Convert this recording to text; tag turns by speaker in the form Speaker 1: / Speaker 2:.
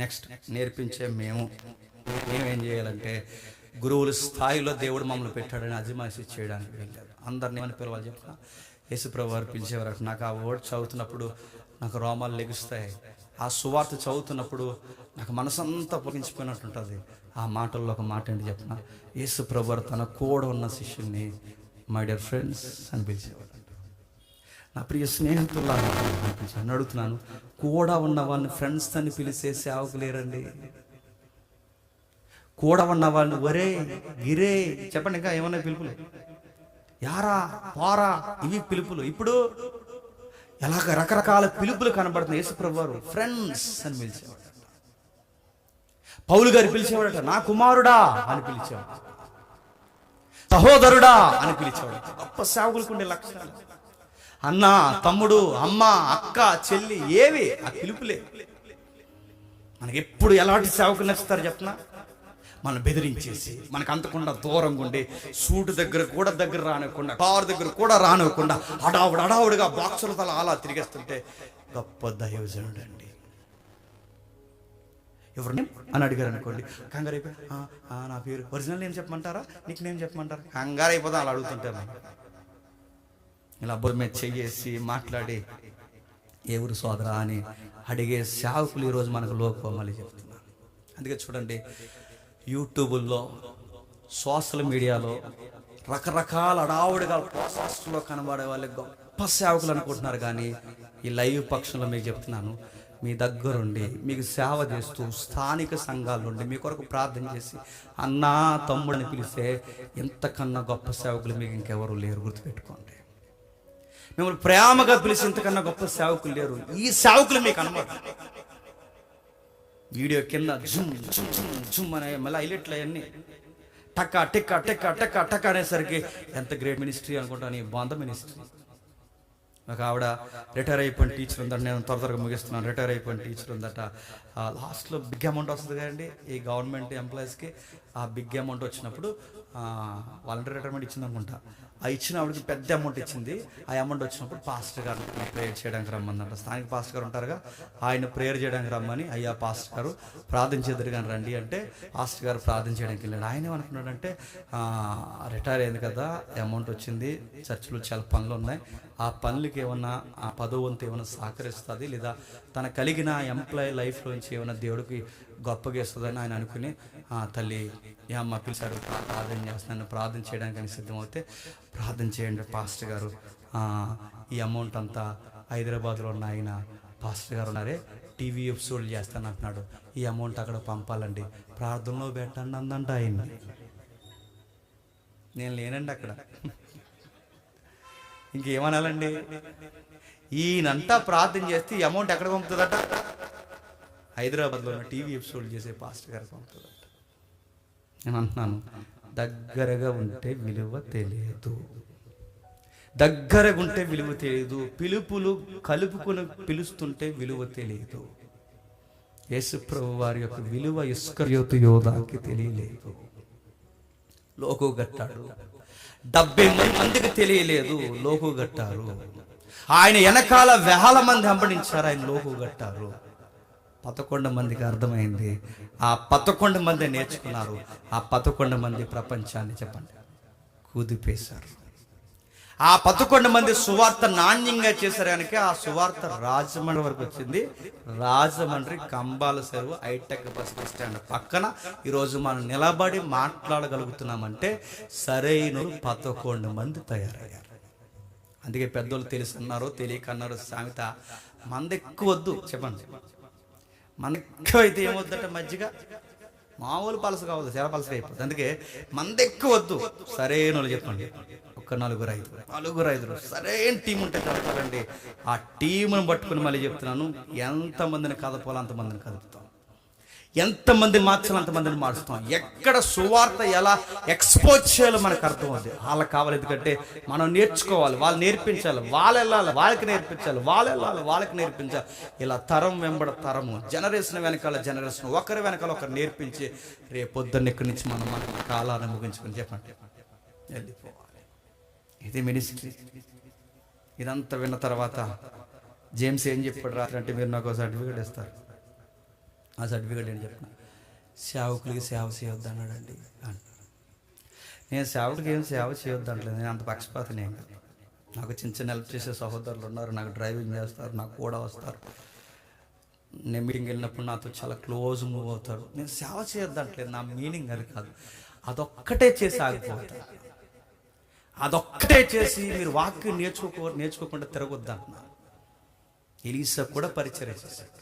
Speaker 1: Next నేర్పించే మేము మేమేం చేయాలంటే గురువుల స్థాయిలో దేవుడు మమ్మల్ని పెట్టాడని అజమాసి చేయడానికి వెళ్ళారు అందరిని ఏమని పిలవాలి చెప్పిన యేసుప్రభు వారు పిలిచేవారు నాకు ఆ వర్డ్ చదువుతున్నప్పుడు నాకు రోమాలు లెగుస్తాయి. ఆ సువార్త చదువుతున్నప్పుడు నాకు మనసంతా పొగించిపోయినట్టు ఉంటుంది ఆ మాటల్లో ఒక మాట ఏంటి చెప్పిన యేసు ప్రభు తన కూడా ఉన్న శిష్యుల్ని మై డియర్ ఫ్రెండ్స్ అని పిలిచేవాడు నా ప్రియ స్నేహితులారా అనిపించాను అడుగుతున్నాను కూడా ఉన్న వాళ్ళని ఫ్రెండ్స్ అని పిలిచే సేవకులేరండి కూడా ఉన్న వాళ్ళని ఒరే గిరే చెప్పండి ఇంకా ఏమన్నా పిలుపులు? యారా పోరా ఇవి పిలుపులు. ఇప్పుడు ఎలాగ రకరకాల పిలుపులు కనబడుతున్నాయి. యేసుప్రభు వారు ఫ్రెండ్స్ అని పిలిచేవాడు పౌలు గారు పిలిచేవాడట నా కుమారుడా అని పిలిచేవాడు సహోదరుడా అని పిలిచేవాడు గొప్ప సేవకులకు ఉండే లక్షణాలు. అన్న తమ్ముడు అమ్మ అక్క చెల్లి ఏవి? ఆ పిలుపులే. మనకి ఎప్పుడు ఎలాంటి సేవకు నచ్చుతారు చెప్పనా? మనం బెదిరించేసి మనకు అంతకుండా దూరంగా ఉండి సూటు దగ్గర కూడా దగ్గర రానివ్వకుండా కారు దగ్గర కూడా రానివ్వకుండా అడావుడు అడావుడిగా బాక్సుల తల అలా తిరిగేస్తుంటే గొప్ప దైవజనుడు అండి ఎవరిని? అని అడిగారు అనుకోండి. కంగారు అయిపోయి నా పేరు ఒరిజినల్ నేమ్ చెప్పమంటారా? నీకు నేమ్ చెప్పమంటారా? కంగారు అయిపోతా అలా అడుగుతుంటారు ఇలా బొమ్మ మీద చెయ్యేసి మాట్లాడి ఎవరు సోదరా అని అడిగే సేవకులు ఈరోజు మనకు లోకోమని చెప్తున్నాను అందుకే చూడండి యూట్యూబుల్లో సోషల్ మీడియాలో రకరకాల అడావుడిగా ప్రాసెస్లో కనబడే వాళ్ళే గొప్ప సేవకులు అనుకుంటున్నారు. కానీ ఈ లైవ్ పక్షంలో మీకు చెప్తున్నాను మీ దగ్గరుండి మీకు సేవ చేస్తూ స్థానిక సంఘాల నుండి మీ కొరకు ప్రార్థన చేసి అన్నా తమ్ముడిని పిలిస్తే ఎంతకన్నా గొప్ప సేవకులు మీకు ఇంకెవరు లేరు గుర్తుపెట్టుకోండి. మిమ్మల్ని ప్రేమగా పిలిచి ఇంతకన్నా గొప్ప సేవకులు లేరు. ఈ సేవకులు మీకు అనమాట వీడియో కింద జుమ్ జుమ్ జుమ్ జుమ్ అనే మళ్ళీ హైలైట్లు అవన్నీ. టక్క టిక్క టిక్క టిక్క టక్క అనేసరికి ఎంత గ్రేట్ మినిస్ట్రీ అనుకుంటాను ఈ బాంధ మినిస్ట్రీ. ఒక ఆవిడ రిటైర్ అయిపోయిన టీచర్ ఉందట నేను త్వర త్వరగా ముగిస్తున్నాను రిటైర్ అయిపోయిన టీచర్ ఉందట. లాస్ట్లో బిగ్ అమౌంట్ వస్తుంది కదండి ఈ గవర్నమెంట్ ఎంప్లాయీస్కి ఆ బిగ్ అమౌంట్ వచ్చినప్పుడు వాలంటీర్ రిటైర్మెంట్ ఇచ్చింది అనుకుంటా ఆ ఇచ్చిన ఆవిడకి పెద్ద అమౌంట్ ఇచ్చింది. ఆ అమౌంట్ వచ్చినప్పుడు పాస్టర్ గారు ప్రేయర్ చేయడానికి రమ్మన్నట స్థానిక పాస్టర్ గారు ఉంటారుగా ఆయన ప్రేయర్ చేయడానికి రమ్మని అయ్యా పాస్టర్ గారు ప్రార్థించేద్దరు కానీ రండి. అంటే పాస్టర్ గారు ప్రార్థన చేయడానికి వెళ్ళాడు. ఆయన ఏమనుకున్నాడంటే రిటైర్ అయింది కదా అమౌంట్ వచ్చింది చర్చిలో చాలా పనులు ఉన్నాయి ఆ పనులు పనులకి ఏమన్నా ఆ పదవంతు ఏమైనా సహకరిస్తుంది? లేదా తన కలిగిన ఎంప్లాయీ లైఫ్లో నుంచి ఏమైనా దేవుడికి గొప్పగా ఇస్తుందని ఆయన అనుకుని "ఆ, తల్లి ఏ అమ్మ పిలిచారు ప్రార్థన చేస్తున్నాను ప్రార్థన చేయడానికి అని సిద్ధమవుతే ప్రార్థన చేయండి పాస్టర్ గారు. ఈ అమౌంట్ అంతా హైదరాబాద్లో ఉన్న ఆయన పాస్టర్ గారు ఉన్నారే టీవీ ఎపిసోడ్ చేస్తాను అంటున్నాడు. ఈ అమౌంట్ అక్కడ పంపాలండి. ప్రార్థనలో పెట్టండి అందంట ఆయన్ని. నేను లేనండి అక్కడ. ఇంకేమనాలండి? ఈయనంతా ప్రార్థన చేస్తే ఈ అమౌంట్ ఎక్కడ పంపుతుందట? హైదరాబాద్లో ఉన్న టీవీ ఎపిసోడ్ చేసే పాస్టర్ గారు పంపుతుందట. నేను అంటున్నాను దగ్గరగా ఉంటే విలువ తెలియదు. దగ్గరగా ఉంటే విలువ తెలియదు. పిలుపులు కలుపుకొని పిలుస్తుంటే విలువ తెలియదు. యేసుప్రభు వారి యొక్క విలువ ఇస్కర్యోతు యోధాకి తెలియలేదు. లోకు గట్టాడు డెబ్బై మందికి తెలియలేదు లోకు గట్టారు ఆయన వెనకాల వేల మంది అంబడించారు ఆయన లోకు గట్టారు పదకొండు మందికి అర్థమైంది. ఆ పదకొండు మంది నేర్చుకున్నారు. ఆ పదకొండు మంది ప్రపంచాన్ని చెప్పండి. కుదిపేశారు. ఆ పదకొండు మంది సువార్త నాణ్యంగా చేశారు ఆ సువార్త రాజమండ్రి వరకు వచ్చింది. రాజమండ్రి కంబాల సెరువు హైటెక్ బస్ స్టాండ్ పక్కన. ఈరోజు మనం నిలబడి మాట్లాడగలుగుతున్నామంటే సరైన పదకొండు మంది తయారయ్యారు. అందుకే పెద్దోళ్ళు తెలిసి అన్నారు తెలియక అన్నారు సామెత మందెక్కువద్దు. వద్దు చెప్పండి. మన అయితే ఏమొద్దట మజ్జిగ? మామూలు పలస కావద్దు చాలా పలసగా అయిపోతుంది అందుకే మందెక్కువద్దు. వద్దు సరైన వాళ్ళు చెప్పండి. ఒక నలుగురు ఐదు. నలుగురు ఐదుగురు. సరైన టీం ఉంటే కలుపుతారండి ఆ టీమును పట్టుకుని మళ్ళీ చెప్తున్నాను ఎంతమందిని కదపాలో అంతమందిని కదుపుతాం. ఎంతమందిని మార్చాలో అంతమందిని మార్చుతాం ఎక్కడ సువార్త ఎలా ఎక్స్పోజ్ చేయాలో మనకు అర్థం అవుతుంది వాళ్ళకి కావాలి ఎందుకంటే మనం నేర్చుకోవాలి వాళ్ళు నేర్పించాలి వాళ్ళు వెళ్ళాలి వాళ్ళకి నేర్పించాలి వాళ్ళు వెళ్ళాలి వాళ్ళకి నేర్పించాలి. ఇలా తరం వెంబడ తరము జనరేషన్ వెనకాల జనరేషన్ ఒకరి వెనకాల ఒకరు నేర్పించి రేపొద్దున్న ఇక్కడి నుంచి మనం మన కాలాన్ని ముగించుకొని చెప్పండి. వెళ్ళిపోవాలి. ఇది మినిస్ట్రీ. ఇదంతా విన్న తర్వాత జేమ్స్ ఏం చెప్పాడు రాత్రి అంటే మీరు నాకు సర్టిఫికేట్ ఇస్తారు. ఆ సర్టిఫికేట్ ఏం చెప్పిన. సేవకులకి సేవ చేయొద్దు అన్నాడండి నేను సేవకుడికి ఏం సేవ చేయొద్దు అంటలేదు నేను అంత పక్షపాతని ఏం కాదు. నాకు చిన్న చిన్న హెల్ప్ చేసే సహోదరులు ఉన్నారు. నాకు డ్రైవింగ్ చేస్తారు. నాకు కూడా వస్తారు. నేను మీటింగ్ వెళ్ళినప్పుడు నాతో చాలా క్లోజ్ మూవ్ అవుతారు. నేను సేవ చేయొద్దు అంటలేదు నా మీనింగ్ అది కాదు. అదొక్కటే చేసి ఆగిపోతాను అదొక్కటే చేసి మీరు వాక్యం నేర్చుకో నేర్చుకోకుండా తిరగొద్దు అంటున్నాను ఎలీసా కూడా పరిచయం చేశాడు.